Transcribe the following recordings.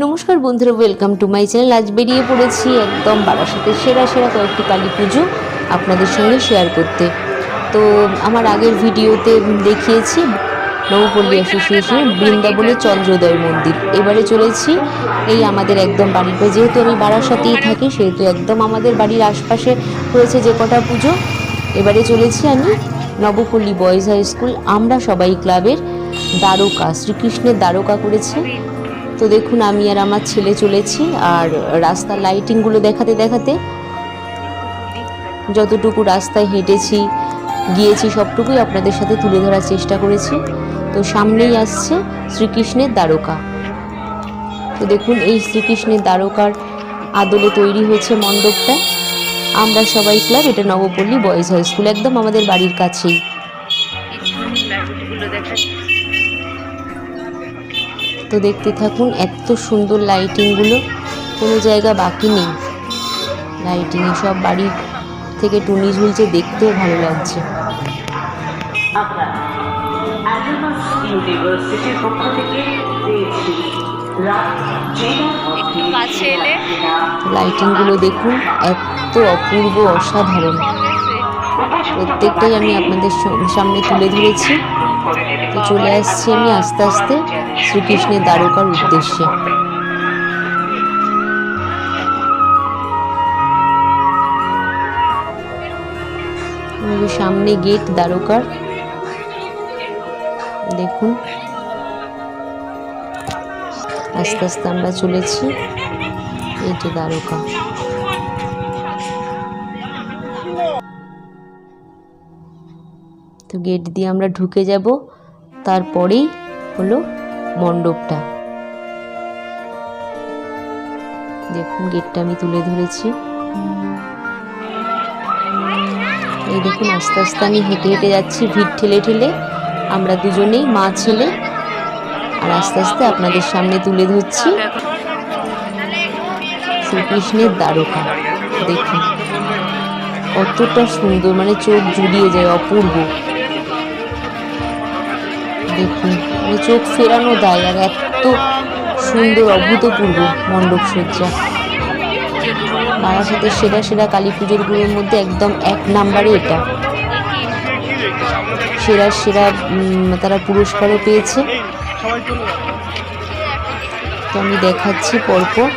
নমস্কার বন্ধুরা welcome to my channel আজ বেরিয়ে পড়েছি একদম বারাসাতের সেরা সেরা কয়েকটি কালী পুজো আপনাদের সঙ্গে শেয়ার করতে। তো আমার আগের ভিডিওতে দেখিয়েছি নবপল্লী অ্যাসোসিয়েশনের বৃন্দাবনের চন্দ্রোদয় মন্দির। এবারে চলেছি এই আমাদের একদম বাড়ির যেহেতু আমি বারাসাতেই থাকি, সেহেতু একদম আমাদের বাড়ির আশপাশে রয়েছে যে কটা পুজো। এবারে চলেছি আমি নবপল্লী বয়েজ হাই স্কুল। আমরা সবাই ক্লাবের দ্বারকা, শ্রীকৃষ্ণের দ্বারকা করেছে। তো দেখুন, আমি আর আমার ছেলে চলেছি আর রাস্তার লাইটিংগুলো দেখাতে দেখাতে। যতটুকু রাস্তায় হেঁটেছি, গিয়েছি, সবটুকুই আপনাদের সাথে তুলে ধরার চেষ্টা করেছি। তো সামনেই আসছে শ্রীকৃষ্ণের দ্বারকা। তো দেখুন, এই শ্রীকৃষ্ণের দ্বারকার আদলে তৈরি হয়েছে মণ্ডপটা। আমরা সবাই ক্লাব, এটা নবপল্লী বয়েজ হাই স্কুল, একদম আমাদের বাড়ির কাছেই। তো দেখতে থাকুন এত সুন্দর লাইটিংগুলো কোনো জায়গা বাকি নেই। লাইটিংয়ে সব বাড়ি থেকে টুনি ঝুলছে দেখতেও ভালো লাগছে। লাইটিংগুলো দেখুন এত অপূর্ব অসাধারণ। প্রত্যেকটাই আমি আপনাদের সামনে তুলে ধরেছি। তো চলে আসছি আমি আস্তে আস্তে শ্রীকৃষ্ণের দ্বারকার উদ্দেশ্যে। সামনে গেট দ্বারকার। দেখুন। আস্তে আস্তে আমরা চলেছি। এই যে দ্বারকা। তো গেট দিয়ে আমরা ঢুকে যাব। তারপরেই হলো মণ্ডপটা। দেখুন, গেটটা আমি তুলে ধরেছি। এই দেখুন, আস্তে আস্তে আমি হেঁটে হেঁটে যাচ্ছি, ভিড় ঠেলে ঠেলে। আমরা দুজনেই, মা, ছেলে, আর আস্তে আস্তে আপনাদের সামনে তুলে ধরছি। শ্রীকৃষ্ণের দ্বারকা। দেখুন, কতটা সুন্দর মানে চোখ জুড়িয়ে যায়, অপূর্ব। দেখুন মানে চোখ ফেরানো দেয় আর এত সুন্দর অভূতপূর্ব মণ্ডপ সজ্জা। বারাসাতের সেরা সেরা কালী পুজোরগুলোর মধ্যে একদম এক নাম্বারে এটা। সেরা সেরা তারা পুরস্কারও পেয়েছে। তো আমি দেখাচ্ছি পরপর।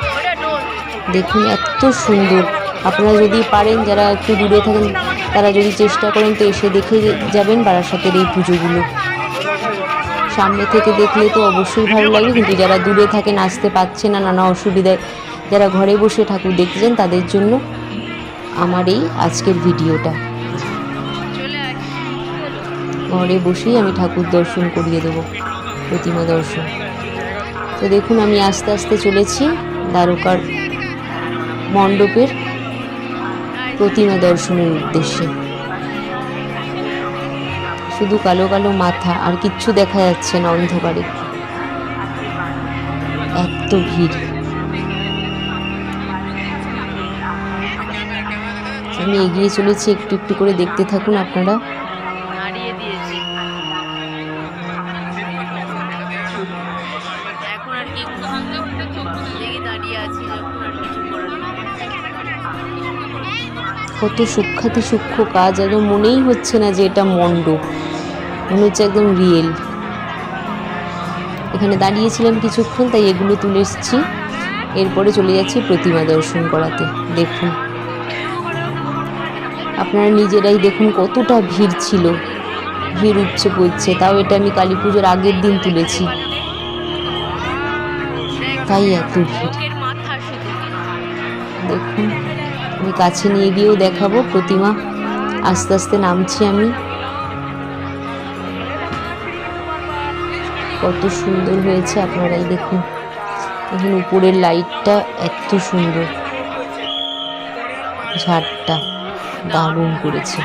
দেখুন, এত সুন্দর। আপনারা যদি পারেন, যারা একটু দূরে থাকেন, তারা যদি চেষ্টা করেন, তো এসে দেখে যাবেন বারাসাতের এই পুজোগুলো। সামনে থেকে দেখলে তো অবশ্যই ভালো লাগবে কিন্তু যারা দূরে থাকেন, আসতে পারছে না, নানা অসুবিধায় যারা ঘরে বসে ঠাকুর দেখছেন, তাদের জন্য আমার এই আজকের ভিডিওটা। ঘরে বসেই আমি ঠাকুর দর্শন করিয়ে দেবো, প্রতিমা দর্শন। তো দেখুন, আমি আস্তে আস্তে চলেছি দ্বারকার মণ্ডপের প্রতিমা দর্শনের উদ্দেশ্যে। শুধু কালো কালো মাথা আর কিচ্ছু দেখা যাচ্ছে না অন্ধকারে। এত ভিড়। আমি এগিয়ে চলেছি, একটু একটু করে দেখতে থাকুন আপনারা। এখন আর কি দাঁড়িয়ে আছি কত সূক্ষাতি সূক্ষ্ম কাজ, একদম মনেই হচ্ছে না যে এটা মণ্ডপ মনে হচ্ছে একদম রিয়েল এখানে দাঁড়িয়েছিলাম কিছুক্ষণ, তাই এগুলো তুলে এসেছি। এরপরে চলে যাচ্ছি প্রতিমা দর্শন করাতে। দেখুন। আপনারা নিজেরাই দেখুন কতটা ভিড় ছিল। ভিড় উপচে পড়ছে। তাও এটা আমি কালী পুজোর আগের দিন তুলেছি। তাই এত ভিড়। দেখুন। আমি কাছে নিয়ে গিয়েও দেখাবো প্রতিমা। আস্তে আস্তে নামছি আমি। কত সুন্দর হয়েছে আপনারাই দেখুন। দেখুন উপরের লাইটটা এত সুন্দর। ঝাড়টা দারুণ করেছে।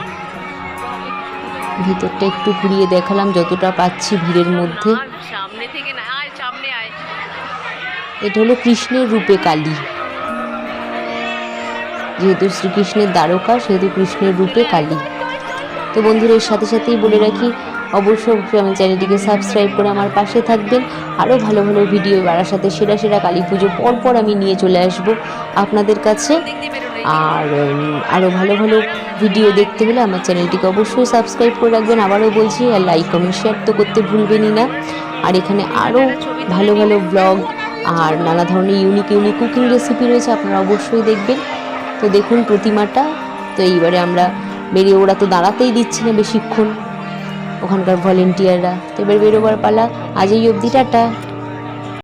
ভিতরটা একটু ঘুরিয়ে দেখালাম যতটা পাচ্ছি ভিড়ের মধ্যে। সামনে থেকে না সামনে আয়। এটা হলো কৃষ্ণের রূপে কালী। যেহেতু শ্রীকৃষ্ণের দ্বারকা, সেহেতু কৃষ্ণের রূপে কালী। তো বন্ধুরা, এর সাথে সাথেই বলে রাখি, অবশ্যই অবশ্যই আমার চ্যানেলটিকে সাবস্ক্রাইব করে আমার পাশে থাকবেন। আরও ভালো ভালো ভিডিও বাড়ার সাথে সেরা সেরা কালী পুজো পরপর আমি নিয়ে চলে আসব আপনাদের কাছে। আর আরও ভালো ভালো ভিডিও দেখতে হলে আমার চ্যানেলটিকে অবশ্যই সাবস্ক্রাইব করে রাখবেন। আবারও বলছি, আর লাইক কমেন্ট শেয়ার তো করতে ভুলবেনই না। আর এখানে আরও ভালো ভালো ব্লগ আর নানা ধরনের ইউনিক ইউনিক কুকিং রেসিপি রয়েছে, আপনারা অবশ্যই দেখবেন। তো দেখুন প্রতিমাটা। তো এইবারে আমরা বেরিয়ে, ওরা তো দাঁড়াতেই দিচ্ছে না বেশিক্ষণ। ওখানকার ভলেন্টিয়াররা তো এবার বেরোবার পালা। আজ এই অবধি টাটা।